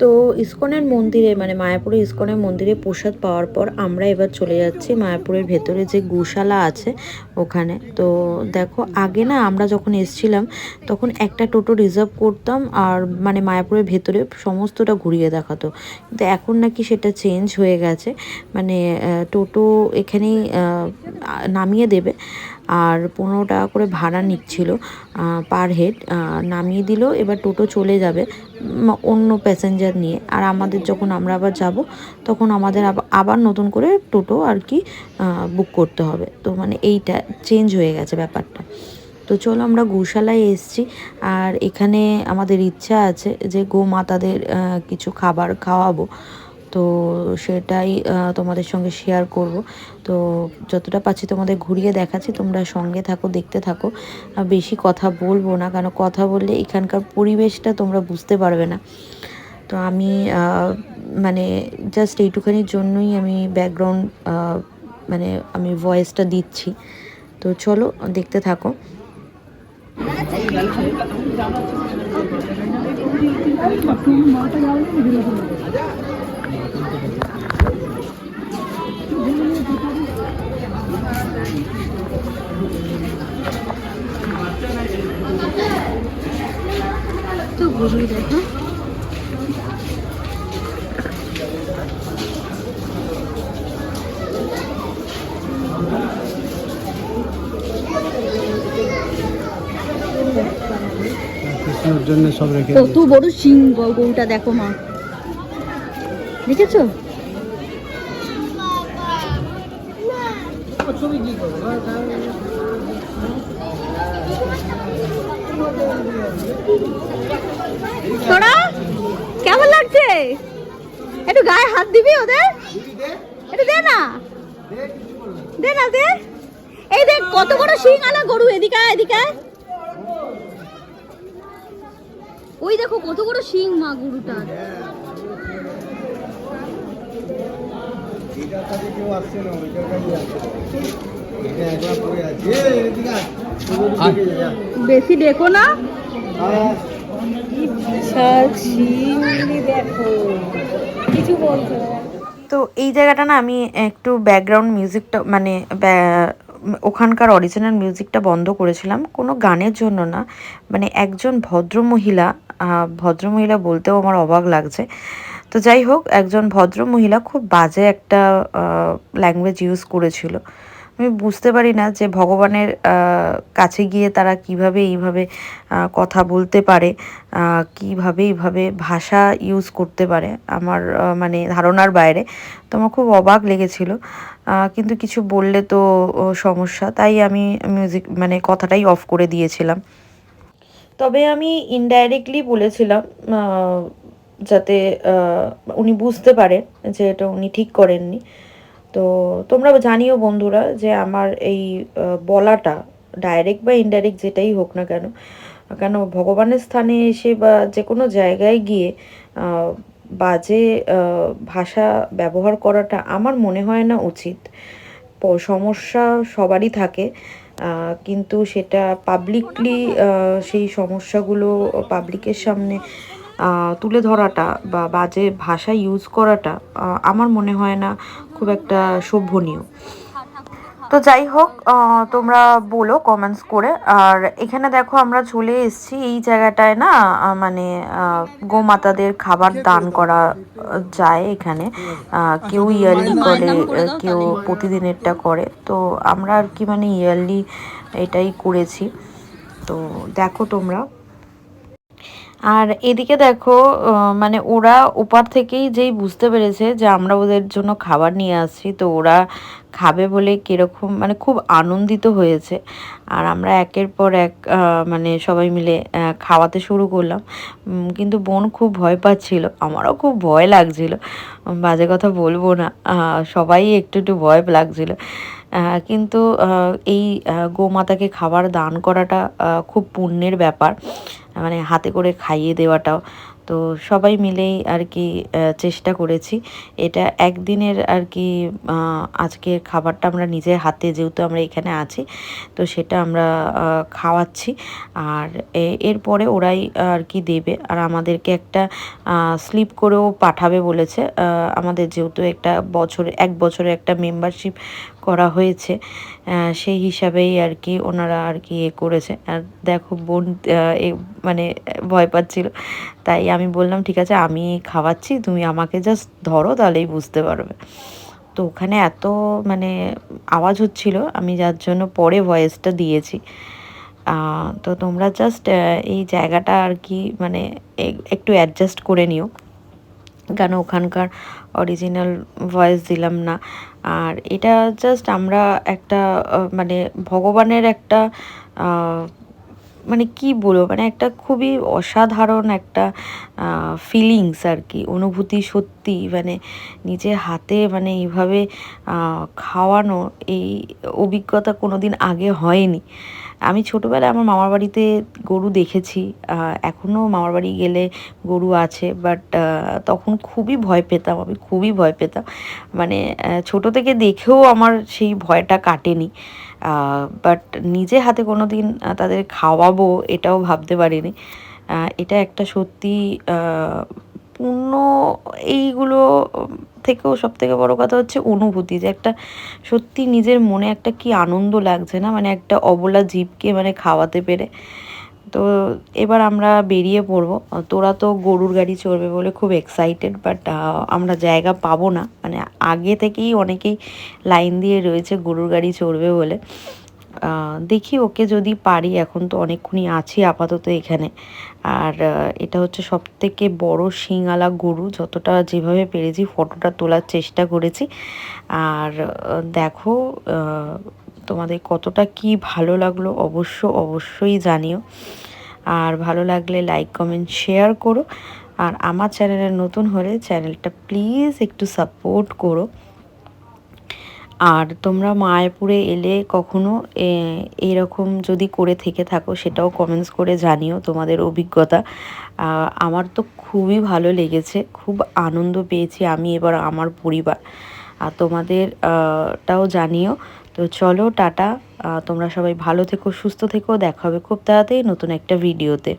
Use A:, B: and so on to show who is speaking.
A: তো ইস্কনের মন্দিরে মানে মায়াপুরে ইস্কনের মন্দিরে প্রসাদ পাওয়ার পর আমরা এবার চলে যাচ্ছি মায়াপুরের ভেতরে যে গোশালা আছে ওখানে। তো দেখো, আগে না আমরা যখন এসছিলাম তখন একটা টোটো রিজার্ভ করতাম আর মানে মায়াপুরের ভেতরে সমস্তটা ঘুরিয়ে দেখাতো। কিন্তু এখন নাকি সেটা চেঞ্জ হয়ে গেছে। মানে টোটো এখানেই নামিয়ে দেবে। আর পনেরো টাকা করে ভাড়া নিচ্ছিল পার হেড নামিয়ে দিল, এবার টোটো চলে যাবে অন্য প্যাসেঞ্জার নিয়ে। আর আমাদের যখন আমরা আবার যাব, তখন আমাদের আবার নতুন করে টোটো আর কি বুক করতে হবে। তো মানে এইটা চেঞ্জ হয়ে গেছে ব্যাপারটা। তো চলো আমরা গোশালায় এসেছি, আর এখানে আমাদের ইচ্ছা আছে যে গোমাতাদের কিছু খাবার খাওয়াবো। তো সেটাই তোমাদের সঙ্গে শেয়ার করব। তো যতটা পাচ্ছি তোমাদের ঘুরিয়ে দেখাচ্ছি, তোমরা সঙ্গে থাকো, দেখতে থাকো। বেশি কথা বলব না, কারণ কথা বললে এখানকার পরিবেশটা তোমরা বুঝতে পারবে না। তো আমি মানে জাস্ট এইটুখানির জন্যই আমি ব্যাকগ্রাউন্ড মানে আমি ভয়েসটা দিচ্ছি। তো চলো, দেখতে থাকো।
B: তো গরুই দেখো।
C: জন্য সব রেখে
B: কত বড় শিং গ- গরুটা দেখো মা। দেখেছ? তোরা? কেমন লাগছে? একটু গায়ে হাত দিবি ওদের? একটু দে না। দে না দে। এই দেখ, কত বড় শিং আলা গরু এদিকে এদিকে ওই দেখো, কত বড় শিং মা গরুটার। বেশি দেখো না?
A: তো এই জায়গাটা না আমি একটু ব্যাকগ্রাউন্ড মিউজিকটা মানে ওখানকার অরিজিনাল মিউজিকটা বন্ধ করেছিলাম। কোনো গানের জন্য না। মানে একজন ভদ্রমহিলা ভদ্রমহিলা বলতেও আমার অবাক লাগছে। তো যাই হোক, একজন ভদ্রমহিলা খুব বাজে একটা ল্যাঙ্গুয়েজ ইউজ করেছিল। আমি বুঝতে পারি না যে ভগবানের কাছে গিয়ে তারা কীভাবে এইভাবে কথা বলতে পারে কীভাবে এইভাবে ভাষা ইউজ করতে পারে আমার মানে ধারণার বাইরে। তো আমার খুব অবাক লেগেছিল। কিন্তু কিছু বললে তো সমস্যা। তাই আমি মিউজিক মানে কথাটাই অফ করে দিয়েছিলাম। তবে আমি ইনডাইরেক্টলি বলেছিলাম যাতে উনি বুঝতে পারেন যে এটা উনি ঠিক করেননি। তো তোমরা জানিও বন্ধুরা যে আমার এই বলাটা ডাইরেক্ট বা ইনডাইরেক্ট যেটাই হোক না কেন কেন ভগবানের স্থানে এসে বা যে কোনো জায়গায় গিয়ে বাজে ভাষা ব্যবহার করাটা আমার মনে হয় না উচিত। সমস্যা সবারই থাকে কিন্তু সেটা পাবলিকলি সেই সমস্যাগুলো পাবলিকের সামনে তুলে ধরাটা বা বাজে ভাষা ইউজ করাটা আমার মনে হয় না খুব একটা শোভনীয়। তো যাই হোক তোমরা বলো কমেন্টস করে। আর এখানে দেখো আমরা চলে এসেছি এই জায়গাটায় না মানে গোমাতাদের খাবার দান করা যায় এখানে। কেউ ইয়ারলি করে কেউ প্রতিদিনেরটা করে। তো আমরা আর কি মানে ইয়ারলি এটাই করেছি। তো দেখো তোমরা। আর এদিকে দেখো মানে ওরা ওপার থেকেই যেই বুঝতে পেরেছে যে আমরা ওদের জন্য খাবার নিয়ে আসছি, তো ওরা খাবে বলে কীরকম মানে খুব আনন্দিত হয়েছে। আর আমরা একের পর এক মানে সবাই মিলে খাওয়াতে শুরু করলাম। কিন্তু বোন খুব ভয় পাচ্ছিল, আমারও খুব ভয় লাগছিল। বাজে কথা বলব না সবাই একটু একটু ভয় লাগছিল। কিন্তু এই গোমাতাকে খাবার দান করাটা খুব পুণ্যের ব্যাপার। মানে হাতে করে খাইয়ে দেওয়াটাও। তো সবাই মিলেই আর কি চেষ্টা করেছি। এটা একদিনের আর কি আজকের খাবারটা আমরা নিজের হাতে যেহেতু আমরা এখানে আছি, তো সেটা আমরা খাওয়াচ্ছি। আর এরপরে ওরাই আর কি দেবে। আর আমাদেরকে একটা স্লিপ করেও পাঠাবে বলেছে। আমাদের যেহেতু একটা বছরে, এক বছরে একটা মেম্বারশিপ করা হয়েছে সেই হিসাবেই আর কি ওনারা আর কি এ করেছে। আর দেখো বোন মানে ভয় পাচ্ছিল। তাই আমি বললাম, ঠিক আছে, আমি খাওয়াচ্ছি, তুমি আমাকে জাস্ট ধরো, তাহলেই বুঝতে পারবে। তো ওখানে এত মানে আওয়াজ হচ্ছিল, আমি যার জন্য পরে ভয়েসটা দিয়েছি। তো তোমরা জাস্ট এই জায়গাটা আর কি মানে একটু অ্যাডজাস্ট করে নিও। কেন ওখানকার অরিজিনাল ভয়েস দিলাম না। আর এটা জাস্ট আমরা একটা মানে ভগবানের একটা মানে কি বলব মানে একটা খুবই অসাধারণ একটা ফিলিংস আর কি অনুভূতি সত্যি মানে নিজের হাতে মানে এইভাবে খাওয়ানো এই অভিজ্ঞতা কোনো দিন আগে হয়নি। আমি ছোটোবেলায় আমার মামার বাড়িতে গরু দেখেছি এখনও মামার বাড়ি গেলে গরু আছে বাট তখন খুবই ভয় পেতাম, আমি খুবই ভয় পেতাম। মানে ছোটো থেকে দেখেও আমার সেই ভয়টা কাটেনি। বাট নিজে হাতে কোনো দিন তাদের খাওয়াবো এটাও ভাবতে পারিনি। এটা একটা সত্যি পূর্ণ এইগুলো থেকেও সব থেকে বড়ো কথা হচ্ছে অনুভূতি, যে একটা সত্যি নিজের মনে একটা কি আনন্দ লাগছে না? মানে একটা অবলা জীবকে মানে খাওয়াতে পেরে। তো এবার আমরা বেরিয়ে পড়ব। তোরা তো গরুর গাড়ি চড়বে বলে খুব এক্সাইটেড বাট আমরা জায়গা পাবো না। মানে আগে থেকেই অনেকেই লাইন দিয়ে রয়েছে গরুর গাড়ি চড়বে বলে। দেখি ওকে যদি পারি, এখন তো অনেকক্ষণই আছি আপাতত এখানে। আর এটা হচ্ছে সব থেকে বড় শিঙালা গরু, যতটা যেভাবে পেরেছি ফটোটা তোলার চেষ্টা করেছি। আর দেখো তোমাদের কতটা কি ভালো লাগল অবশ্য অবশ্যই জানিও। আর ভালো লাগলে লাইক কমেন্ট শেয়ার করো। আর আমার চ্যানেলে নতুন হলে চ্যানেলটা প্লিজ একটু সাপোর্ট করো। আর তোমরা মায়াপুরে এলে কখনো এরকম যদি করে থেকে থাকো সেটাও কমেন্টস করে জানিও তোমাদের অভিজ্ঞতা। আমার তো খুবই ভালো লেগেছে, খুব আনন্দ পেয়েছি আমি এবার আমার পরিবার। আর তোমাদের টাও জানিও। তো চলো, টাটা। তোমরা সবাই ভালো থেকো, সুস্থ থেকো। দেখা হবে খুব তাড়াতাড়ি নতুন একটা ভিডিওতে।